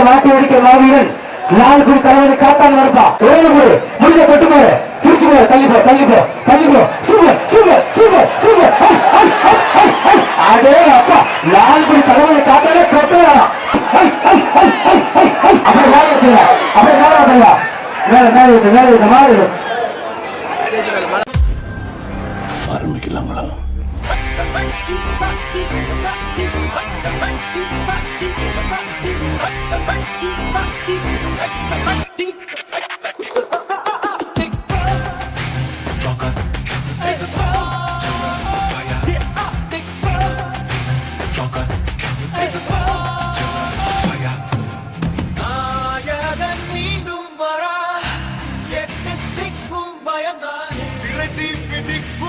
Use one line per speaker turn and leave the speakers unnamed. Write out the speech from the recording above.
அடுத்த மாட்டு வெடிக்க மாவீரன் லால் குடி தலைவரை காத்தான் நடப்பா. ஒரே குடி முடிஞ்ச தொட்டு போடு பிடிச்சு போடு தள்ளி போ தள்ளி போ தள்ளி போ. Super super super super. அடே அப்பா. நாலு குடி தலைவரை காத்தாலே தொட்டு அப்படியே மேலே அப்படியே மேலே மேலே மேலே மேலே ஆரம்பிக்கலாங்களா மீண்டும் வரா. எட்டு திக்கும்
பயந்தானே
திரை தீ பிடிக்கும்